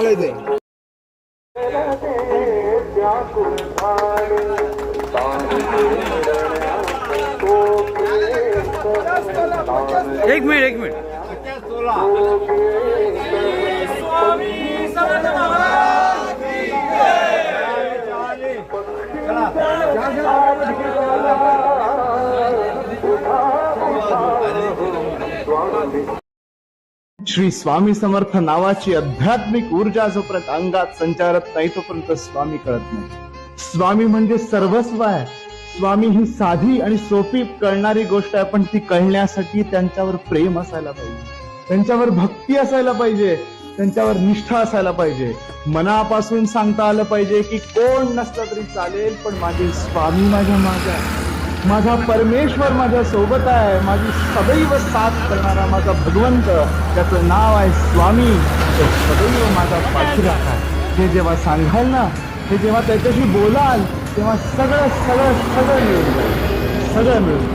चांगलं आहे ते एक मिनिट एक मिनिट श्री स्वामी समर्थ नावाची आध्यात्मिक ऊर्जा जोपर्यंत अंगात संचारत नाही तोपर्यंत स्वामी कळत नाही. स्वामी म्हणजे सर्वस्व आहे. स्वामी ही साधी आणि सोपी कळणारी गोष्ट आहे पण ती कळण्यासाठी त्यांच्यावर प्रेम असायला पाहिजे. त्यांच्यावर भक्ती असायला पाहिजे. त्यांच्यावर निष्ठा असायला पाहिजे. मनापासून सांगता आलं पाहिजे की कोण नसलं तरी चालेल पण माझे स्वामी माझ्या मागे आहे. माझा परमेश्वर माझ्या सोबत आहे. माझी सदैव साथ करणारा माझा भगवंत त्याचं नाव आहे स्वामी. तो सदैव माझा पाठीराख आहे. हे जेव्हा सांगाल ना हे जेव्हा त्याच्याशी बोलाल तेव्हा सगळं सगळं सगळं मिळून जाईल. सगळं मिळून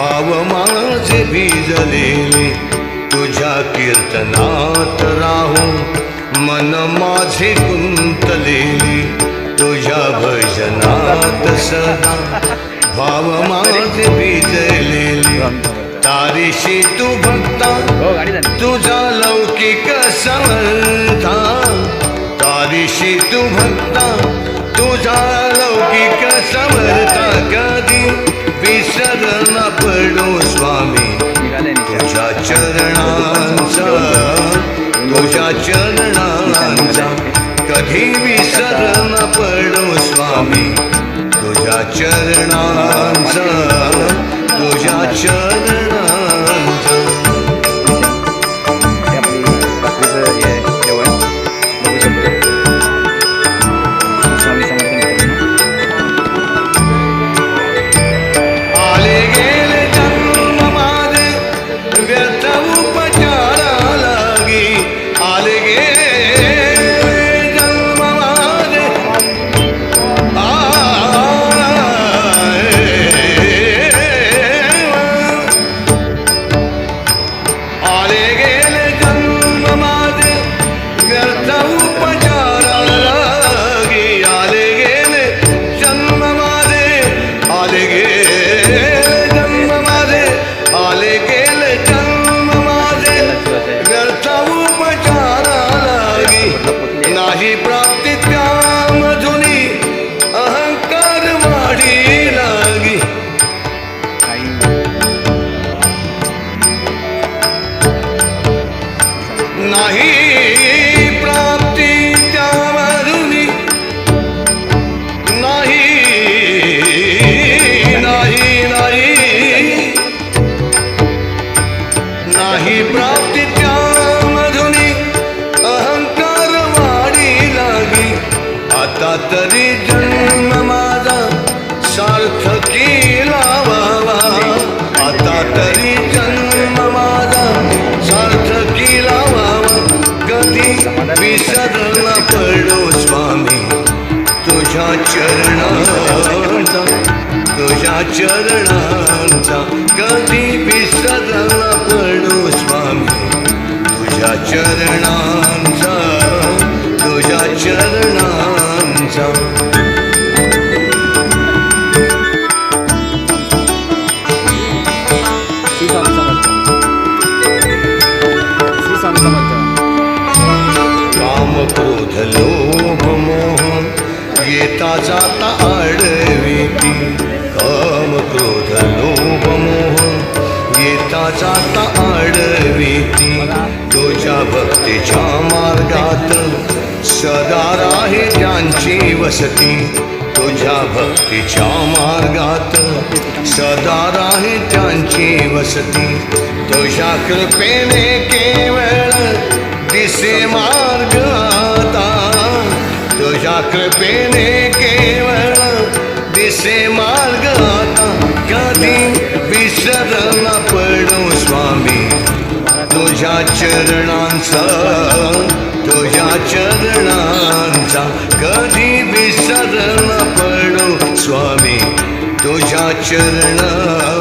भाव माझे भिजलेले तुझ्या कीर्तनात राहू मन माझे गुंतलेले तुझ्या भजनात सदा भाव माझे भिजलेले तारीशी तू भक्ता हो तुझा लौकिक समर्था तारीशी तू भक्ता तुझा लौकिक समर्था कधी शरण न पडो स्वामी. तुझ्या चरणांचा तुझ्या चरणांचा. कधी विसरण न पडो स्वामी. तुझ्या चरणांचा तुझ्या चरण चरणांचा तुझ्या चरणांचा कधी विसरला पडू स्वामी? तुझ्या चरणांचा तुझ्या चरणांचा. सदा राहे त्यांची वसती. तुझ्या भक्तीच्या मार्गात सदा राहे त्यांची वसती. तुझ्या कृपेने केवळ दिसे मार्ग आता. तुझ्या कृपेने केवळ दिसे मार्ग आता. कधी विसर न पडू स्वामी. तुझ्या चरणांचा तुझ्या चरणांचा. कधी विसर न पडू स्वामी तुझ्या चरणा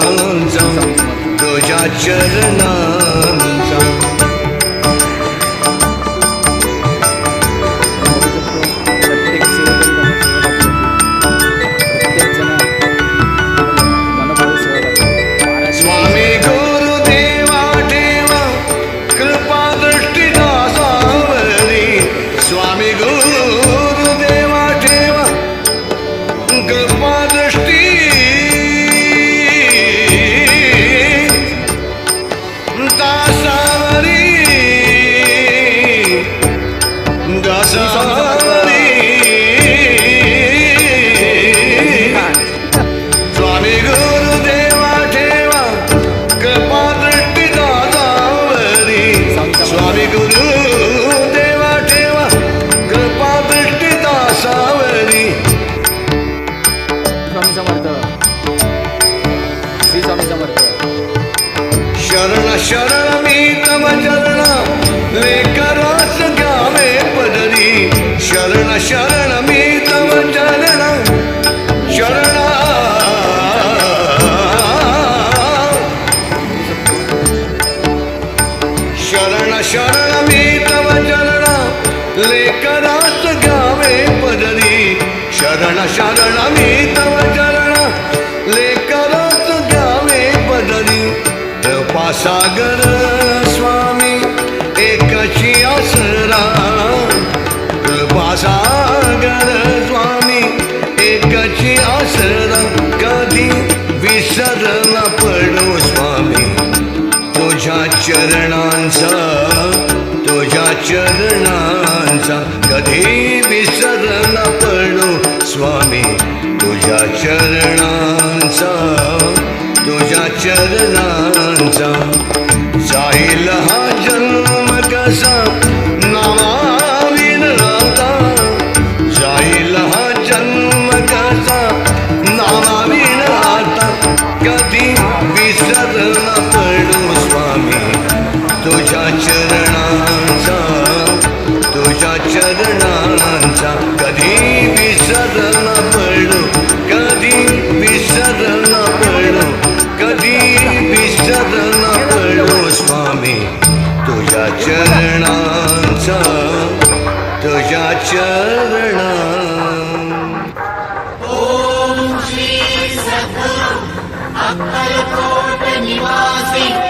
शरण शरण मी तव चरण लेकरास गावे पदरी. शरण शरण सागर स्वामी एकाची आसरा. कृपासागर स्वामी एकाची आसरा. कधी विसर पडो स्वामी? तुझ्या चरणांचा तुझ्या चरणांचा. कधी विसरला पडो स्वामी? तुझ्या चरणांचा. तुझ्या चरणांचा जाईल हा जन्म कसा विसर न स्वामी तुझ्या चरणांचा तुझ्या चरणा अक्कलकोट निवासी।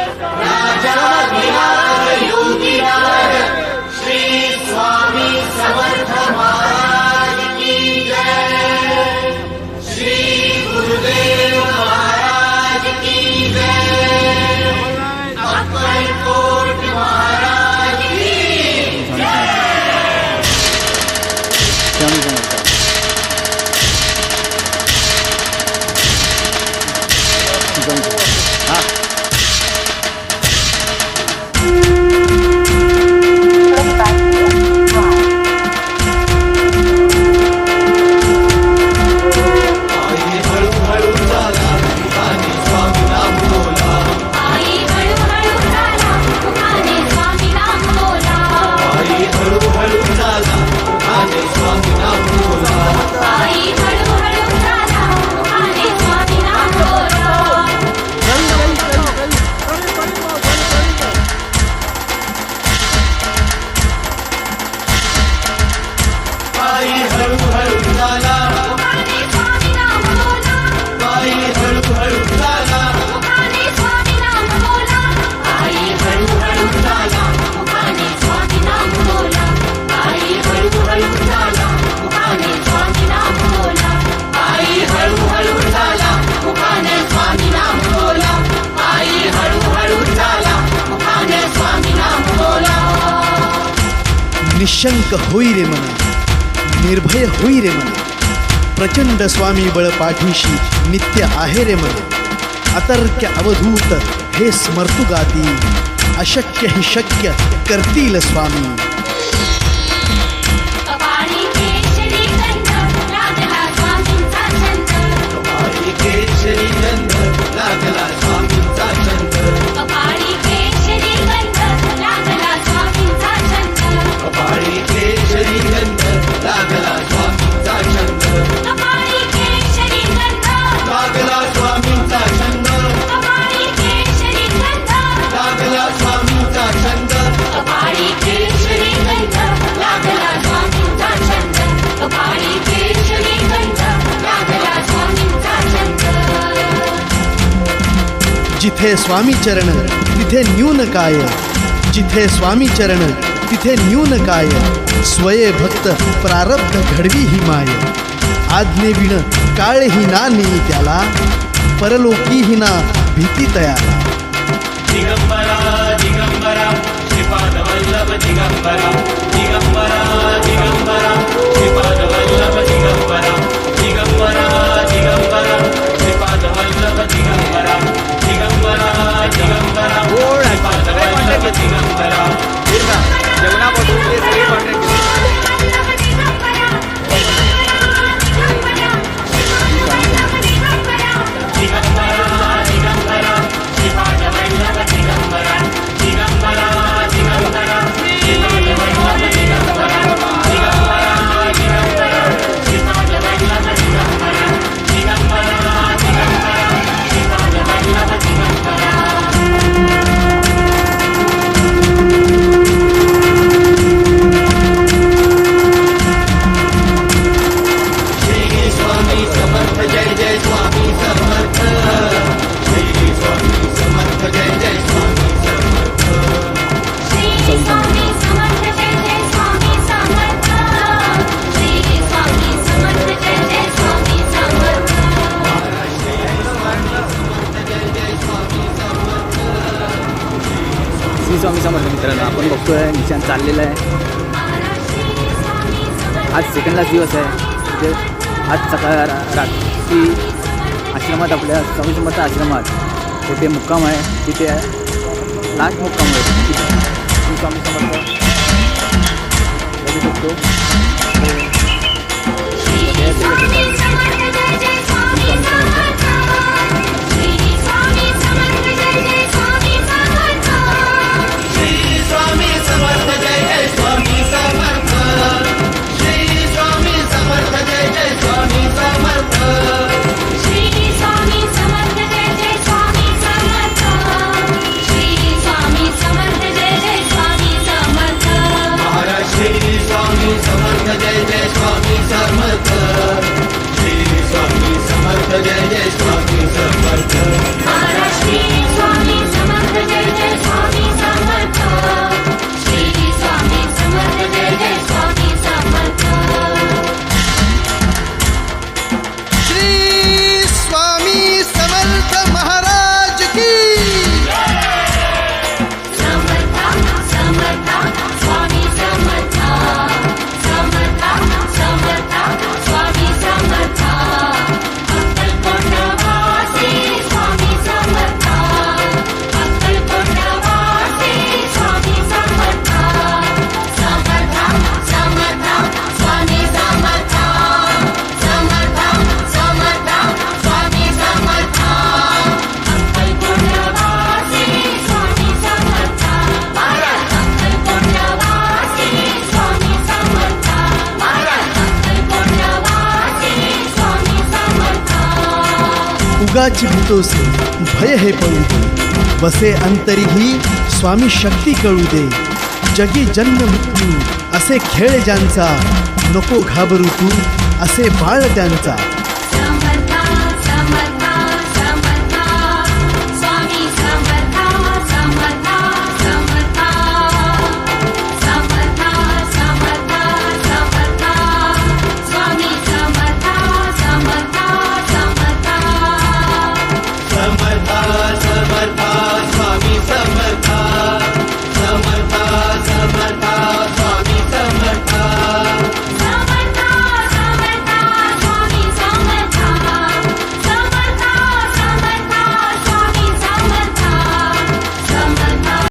निशंक हुई रे मना, निर्भय हुई रे मना। प्रचंड स्वामी बळ पाठीशी नित्य आहे रे मना। अतर्क्य अवधूत, हे स्मर्तुगाती अशक्य ही शक्य करतील स्वामी। जिथे स्वामी चरण, तिथे न्यून काय? जिथे स्वामी चरण, तिथे न्यून काय? स्वये भक्त प्रारब्ध घडवी ही माय. बीण काळ ही ना नेई त्याला, परलोकी ही ना भीती तयाला आहे निशान चाललेलं आहे. आज सेकंडलाच दिवस आहे. म्हणजे आज सकाळ रात्री आश्रमात आपल्या समजमता आश्रमात तिथे मुक्काम आहे. तिथे लास्ट मुक्काम आहे. स्वामी समर्थ बघू शकतो युगाची भीतोसी भय हे पळू दे. बसे अंतरीही स्वामी शक्ती कळू दे. जगी जन्म मृत्यू असे खेळ ज्यांचा नको घाबरू तू असे बाळ त्यांचा.